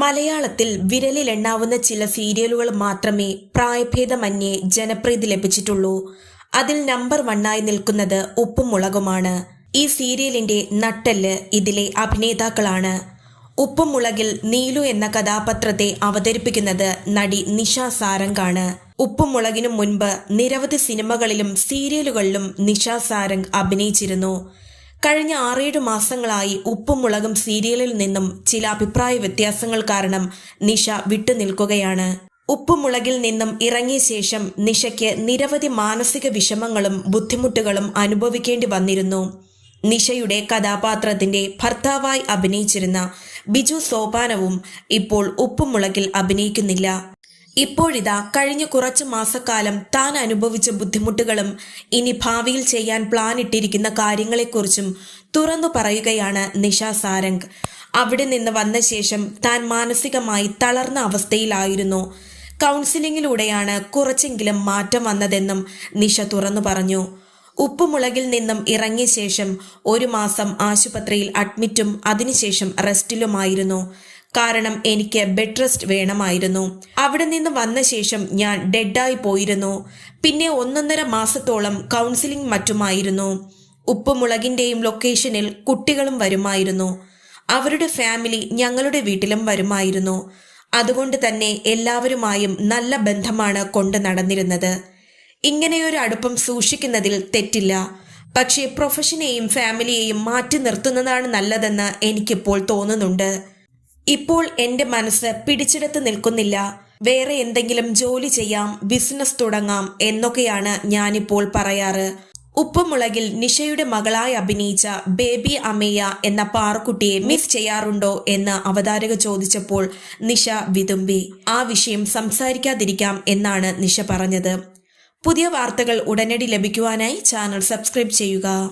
മലയാളത്തിൽ വിരലിലെണ്ണാവുന്ന ചില സീരിയലുകൾ മാത്രമേ പ്രായഭേദമന്യേ ജനപ്രീതി ലഭിച്ചിട്ടുള്ളൂ. അതിൽ നമ്പർ വണ്ണായി നിൽക്കുന്നത് ഉപ്പും മുളകുമാണ് ഈ സീരിയലിന്റെ നട്ടെല്ല് ഇതിലെ അഭിനേതാക്കളാണ്. ഉപ്പും മുളകിൽ നീലു എന്ന കഥാപാത്രത്തെ അവതരിപ്പിക്കുന്നത് നടി നിഷ സാരംഗാണ്. ഉപ്പും മുളകിനു മുൻപ് നിരവധി സിനിമകളിലും സീരിയലുകളിലും നിഷ സാരംഗ് അഭിനയിച്ചിരുന്നു. കഴിഞ്ഞ ആറേഴ് മാസങ്ങളായി ഉപ്പും മുളകും സീരിയലിൽ നിന്നും ചില അഭിപ്രായ വ്യത്യാസങ്ങൾ കാരണം നിഷ വിട്ടുനിൽക്കുകയാണ് ഉപ്പും മുളകിൽ നിന്നും ഇറങ്ങിയ ശേഷം നിഷയ്ക്ക് നിരവധി മാനസിക വിഷമങ്ങളും ബുദ്ധിമുട്ടുകളും അനുഭവിക്കേണ്ടി വന്നിരുന്നു. നിഷയുടെ കഥാപാത്രത്തിന്റെ ഭർത്താവായി അഭിനയിച്ചിരുന്ന ബിജു സോപാനവും ഇപ്പോൾ ഉപ്പും മുളകിൽ അഭിനയിക്കുന്നില്ല. ഇപ്പോഴിതാ കഴിഞ്ഞ കുറച്ച് മാസക്കാലം താൻ അനുഭവിച്ച ബുദ്ധിമുട്ടുകളും ഇനി ഭാവിയിൽ ചെയ്യാൻ പ്ലാൻ ഇട്ടിരിക്കുന്ന കാര്യങ്ങളെക്കുറിച്ചും തുറന്നു പറയുകയാണ് നിഷ സാരംഗ്. അവിടെ നിന്ന് വന്ന ശേഷം താൻ മാനസികമായി തളർന്ന അവസ്ഥയിലായിരുന്നു. കൗൺസിലിങ്ങിലൂടെയാണ് കുറച്ചെങ്കിലും മാറ്റം വന്നതെന്നും നിഷ തുറന്നു പറഞ്ഞു. ഉപ്പുമുളകിൽ നിന്നും ഇറങ്ങിയ ശേഷം ഒരു മാസം ആശുപത്രിയിൽ അഡ്മിറ്റും അതിനുശേഷം റെസ്റ്റിലുമായിരുന്നു കാരണം എനിക്ക് ബെഡ് റെസ്റ്റ് വേണമായിരുന്നു. അവിടെ നിന്ന് വന്ന ശേഷം ഞാൻ ഡെഡായി പോയിരുന്നു. പിന്നെ ഒന്നൊന്നര മാസത്തോളം കൗൺസിലിംഗ് മറ്റുമായിരുന്നു. ഉപ്പുമുളകിന്റെയും ലൊക്കേഷനിൽ കുട്ടികളും വരുമായിരുന്നു. അവരുടെ ഫാമിലി ഞങ്ങളുടെ വീട്ടിലും വരുമായിരുന്നു. അതുകൊണ്ട് തന്നെ എല്ലാവരുമായും നല്ല ബന്ധമാണ് കൊണ്ട് നടന്നിരുന്നത്. ഇങ്ങനെയൊരു അടുപ്പം സൂക്ഷിക്കുന്നതിൽ തെറ്റില്ല. പക്ഷേ പ്രൊഫഷനെയും ഫാമിലിയെയും മാറ്റി നിർത്തുന്നതാണ് നല്ലതെന്ന് എനിക്കിപ്പോൾ തോന്നുന്നുണ്ട്. ഇപ്പോൾ എന്റെ മനസ്സ് പിടിച്ചെടുത്ത് നിൽക്കുന്നില്ല. വേറെ എന്തെങ്കിലും ജോലി ചെയ്യാം ബിസിനസ് തുടങ്ങാം എന്നൊക്കെയാണ് ഞാനിപ്പോൾ പറയാറ്. ഉപ്പുമുളകിൽ നിഷയുടെ മകളായി അഭിനയിച്ച ബേബി അമേയ എന്ന പാറക്കുട്ടിയെ മിസ് ചെയ്യാറുണ്ടോ എന്ന് അവതാരക ചോദിച്ചപ്പോൾ നിഷ വിതുമ്പി. ആ വിഷയം സംസാരിക്കാതിരിക്കാം എന്നാണ് നിഷ പറഞ്ഞത്. പുതിയ വാർത്തകൾ ഉടനടി ലഭിക്കുവാനായി ചാനൽ സബ്സ്ക്രൈബ് ചെയ്യുക.